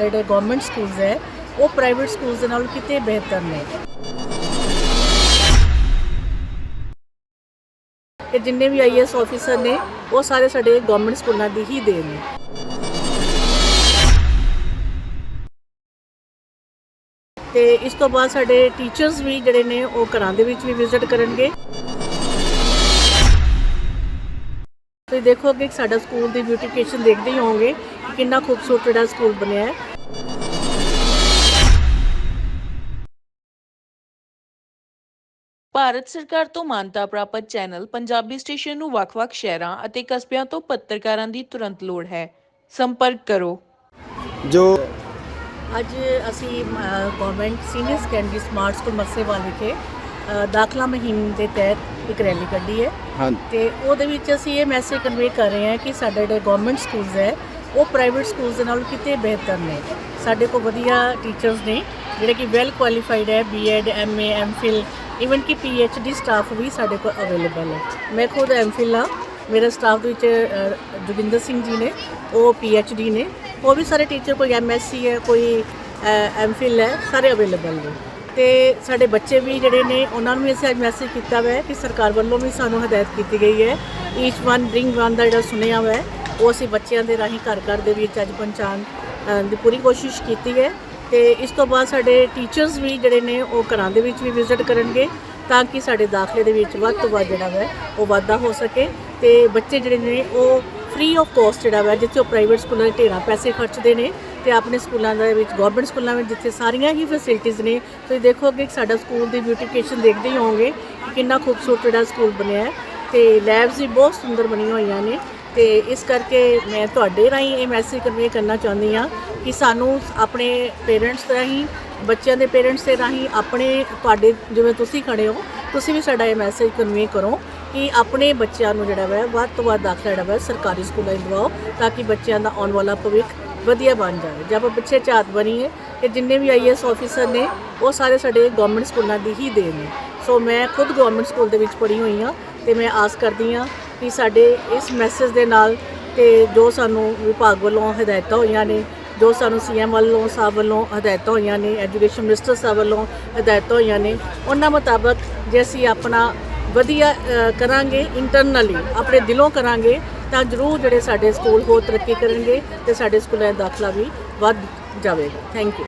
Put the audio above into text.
ਸਾਡੇ ਜਿਹੜੇ government schools ਹੈ, ਉਹ ਪ੍ਰਾਈਵੇਟ ਸਕੂਲਸ ਦੇ ਨਾਲ ਕਿਤੇ ਬਿਹਤਰ ਨੇ। ਕਿ ਜਿੰਨੇ ਵੀ ਆਈਐਸ ਆਫੀਸਰ ਨੇ, ਉਹ ਸਾਰੇ ਸਾਡੇ ਗਵਰਨਮੈਂਟ ਸਕੂਲਾਂ ਦੀ ਹੀ ਦੇਣ ਨੇ। ਤੇ ਇਸ ਤੋਂ ਬਾਅਦ ਸਾਡੇ ਟੀਚਰਸ ਵੀ ਜਿਹੜੇ ਨੇ, ਉਹ ਘਰਾਂ ਦੇ ਵਿੱਚ ਵੀ ਵਿਜ਼ਿਟ ਕਰਨਗੇ। ਤੁਸੀਂ ਦੇਖੋਗੇ ਕਿ ਸਾਡਾ ਸਕੂਲ ਦੀ ਬਿਊਟੀਫਿਕੇਸ਼ਨ ਦੇਖਦੇ ਹੀ ਹੋਵੋਗੇ ਕਿ ਕਿੰਨਾ ਖੂਬਸੂਰਤ ਜਿਹੜਾ ਸਕੂਲ ਬਣਿਆ ਹੈ। ਭਾਰਤ ਸਰਕਾਰ ਤੋਂ ਮਾਨਤਾ ਪ੍ਰਾਪਤ ਚੈਨਲ ਪੰਜਾਬੀ ਸਟੇਸ਼ਨ ਨੂੰ ਵੱਖ-ਵੱਖ ਸ਼ਹਿਰਾਂ ਅਤੇ ਕਸਬਿਆਂ ਤੋਂ ਪੱਤਰਕਾਰਾਂ ਦੀ ਤੁਰੰਤ ਲੋੜ ਹੈ। ਸੰਪਰਕ ਕਰੋ। ਜੋ ਅੱਜ ਅਸੀਂ government senior secondary smart school Massewal ਵਿਖੇ ਦਾਖਲਾ ਮੁਹਿੰਮ ਦੇ ਤਹਿਤ ਇੱਕ ਰੈਲੀ ਕੱਢੀ ਹੈ। ਹਾਂ ਤੇ ਉਹਦੇ ਵਿੱਚ ਅਸੀਂ ਇਹ ਮੈਸੇਜ ਕਨਵੇ ਕਰ ਰਹੇ ਹਾਂ ਕਿ ਸਾਡੇ ਜਿਹੜੇ ਗਵਰਨਮੈਂਟ ਸਕੂਲਸ ਹੈ ਉਹ ਪ੍ਰਾਈਵੇਟ ਸਕੂਲਸ ਦੇ ਨਾਲ ਕਿਤੇ ਬਿਹਤਰ ਨੇ। ਸਾਡੇ ਕੋਲ ਵਧੀਆ ਟੀਚਰਸ ਨੇ ਜਿਹੜੇ ਕਿ ਵੈਲ ਕੁਆਲੀਫਾਈਡ ਹੈ ਬੀਐਡ ਐਮਏ ਐਮਫਿਲ ਇਵਨ ਕਿ ਪੀਐਚਡੀ ਸਟਾਫ ਵੀ ਸਾਡੇ ਕੋਲ ਅਵੇਲੇਬਲ ਹੈ। ਮੈਂ ਖੁਦ ਐਮਫਿਲ ਹਾਂ। ਮੇਰਾ ਸਟਾਫ ਦੇ ਵਿੱਚ ਅ, ਸਿੰਘ ਜੀ ਨੇ ਉਹ ਪੀਐਚਡੀ ਨੇ। ਉਹ ਵੀ ਸਾਰੇ ਟੀਚਰ ਕੋਈ ਐਮਐਸਸੀ ਹੈ ਕੋਈ ਐਮਫਿਲ ਹੈ ਸਾਰੇ ਅਵੇਲੇਬਲ ਨੇ। ਤੇ ਸਾਡੇ ਬੱਚੇ ਵੀ ਜਿਹੜੇ ਨੇ ਉਹਨਾਂ ਨੂੰ ਵੀ ਅਸੀਂ ਅੱਜ ਮੈਸੇਜ ਕੀਤਾ ਹੋਇਆ ਹੈ ਕਿ ਸਰਕਾਰ ਵੱਲੋਂ ਵੀ ਸਾਨੂੰ ਹਦਾਇਤ ਕੀਤੀ ਗਈ ਹੈ। ਈਚ ਵਨ ਬ੍ਰਿੰਗ ਵਨ ਦਾ ਜਿਹੜਾ ਸੁਣਿਆ ਹੋਇਆ ਹੈ ਉਹ ਅਸੀਂ ਬੱਚਿਆਂ ਦੇ ਰਾਹੀਂ ਘਰ ਘਰ ਦੇ ਵਿੱਚ ਅੱਜ ਪਹੁੰਚਾਉਣ ਦੀ ਪੂਰੀ ਕੋਸ਼ਿਸ਼ ਕੀਤੀ ਹੈ ਤੇ ਇਸ ਤੋਂ ਬਾਅਦ ਸਾਡੇ ਟੀਚਰਸ ਵੀ ਜਿਹੜੇ ਨੇ ਉਹ ਘਰਾਂ ਦੇ ਵਿੱਚ ਵੀ ਵਿਜ਼ਿਟ ਕਰਨਗੇ ਤਾਂ ਕਿ ਸਾਡੇ ਦਾਖਲੇ ਦੇ ਵਿੱਚ ਵੱਧ ਤੋਂ ਵੱਧ ਜਿਹੜਾ ਹੈ ਉਹ ਵਾਧਾ ਹੋ ਸਕੇ ਤੇ ਬੱਚੇ ਜਿਹੜੇ ਨੇ ਉਹ ਫ੍ਰੀ ਆਫ ਕੋਸਟ ਜਿਹੜਾ ਵਾ, ਜਿੱਥੇ ਉਹ ਪ੍ਰਾਈਵੇਟ ਸਕੂਲਾਂ ਦੇ ਢੇਰਾਂ ਪੈਸੇ ਖਰਚਦੇ ਨੇ ਤੇ ਆਪਣੇ ਸਕੂਲਾਂ ਦੇ ਵਿੱਚ ਗਵਰਨਮੈਂਟ ਸਕੂਲਾਂ ਵਿੱਚ ਜਿੱਥੇ ਸਾਰੀਆਂ ਹੀ ਫੈਸਿਲਿਟੀਆਂ ਨੇ, ਤੁਸੀਂ ਦੇਖੋਗੇ ਕਿ ਸਾਡਾ ਸਕੂਲ ਦੀ ਬਿਊਟੀਫਿਕੇਸ਼ਨ ਦੇਖਦੇ ਹੀ ਹੋਵੋਗੇ ਕਿ ਕਿੰਨਾ ਖੂਬਸੂਰਤ ਜਿਹੜਾ ਸਕੂਲ ਬਣਿਆ ਹੈ ਤੇ ਲੈਬਸ ਵੀ ਬਹੁਤ ਸੁੰਦਰ ਬਣੀਆਂ ਹੋਈਆਂ ਨੇ। ਤੇ ਇਸ ਕਰਕੇ ਮੈਂ ਤੁਹਾਡੇ ਰਾਹੀਂ ਇਹ ਮੈਸੇਜ ਕਨਵੇ ਕਰਨਾ ਚਾਹੁੰਦੀ ਹਾਂ ਕਿ ਸਾਨੂੰ ਆਪਣੇ ਪੇਰੈਂਟਸ ਰਾਹੀਂ, ਬੱਚਿਆਂ ਦੇ ਪੇਰੈਂਟਸ ਦੇ ਰਾਹੀਂ ਆਪਣੇ ਤੁਹਾਡੇ ਜਿਵੇਂ ਤੁਸੀਂ ਖੜੇ ਹੋ, ਤੁਸੀਂ ਵੀ ਸਾਡਾ ਇਹ ਮੈਸੇਜ ਕਨਵੇ ਕਰੋ ਕਿ ਆਪਣੇ ਬੱਚਿਆਂ ਨੂੰ ਜਿਹੜਾ ਵਾ ਵੱਧ ਤੋਂ ਵੱਧ ਦਾਖਲਾ ਜਿਹੜਾ ਵਾ ਸਰਕਾਰੀ ਸਕੂਲਾਂ 'ਚ ਦਿਵਾਓ ਤਾਂ ਕਿ ਬੱਚਿਆਂ ਦਾ ਆਉਣ ਵਾਲਾ ਭਵਿੱਖ ਵਧੀਆ ਬਣ ਜਾਵੇ। ਜਦ ਆਪਾਂ ਪਿੱਛੇ ਝਾਤ ਬਣੀ ਹੈ ਕਿ ਜਿੰਨੇ ਵੀ ਆਈਐਸ ਆਫੀਸਰ ਨੇ, ਉਹ ਸਾਰੇ ਸਾਡੇ ਗਵਰਨਮੈਂਟ ਸਕੂਲਾਂ ਦੀ ਹੀ ਦੇਣ ਨੇ। ਸੋ ਮੈਂ ਖੁਦ ਗਵਰਨਮੈਂਟ ਸਕੂਲ ਦੇ ਵਿੱਚ ਪੜ੍ਹੀ ਹੋਈ ਹਾਂ ਤੇ ਮੈਂ ਆਸ ਕਰਦੀ ਹਾਂ ਕਿ ਸਾਡੇ ਇਸ ਮੈਸੇਜ ਦੇ ਨਾਲ ਤੇ ਜੋ ਸਾਨੂੰ ਵਿਭਾਗ ਵੱਲੋਂ ਹਦਾਇਤਾਂ ਹੋਈਆਂ ਨੇ, ਜੋ ਸਾਨੂੰ ਸੀਐਮ ਵੱਲੋਂ, ਸਾਹਿਬ ਵੱਲੋਂ ਹਦਾਇਤਾਂ ਹੋਈਆਂ ਨੇ ਐਜੂਕੇਸ਼ਨ ਮਿਨਿਸਟਰ ਸਾਹਿਬ ਵੱਲੋਂ ਹਦਾਇਤਾਂ ਹੋਈਆਂ ਨੇ, ਉਹਨਾਂ ਮੁਤਾਬਕ ਜੇ ਅਸੀਂ ਆਪਣਾ ਵਧੀਆ ਕਰਾਂਗੇ ਇੰਟਰਨਲੀ ਆਪਣੇ ਦਿਲੋਂ ਕਰਾਂਗੇ, ਤਾਂ ਜ਼ਰੂਰ ਜਿਹੜੇ ਸਾਡੇ ਸਕੂਲ ਹੋਰ ਤਰੱਕੀ ਕਰਨਗੇ ਤੇ ਸਾਡੇ ਸਕੂਲਾਂ ਦਾ ਦਾਖਲਾ ਵੀ ਵੱਧ ਜਾਵੇਗਾ। Thank you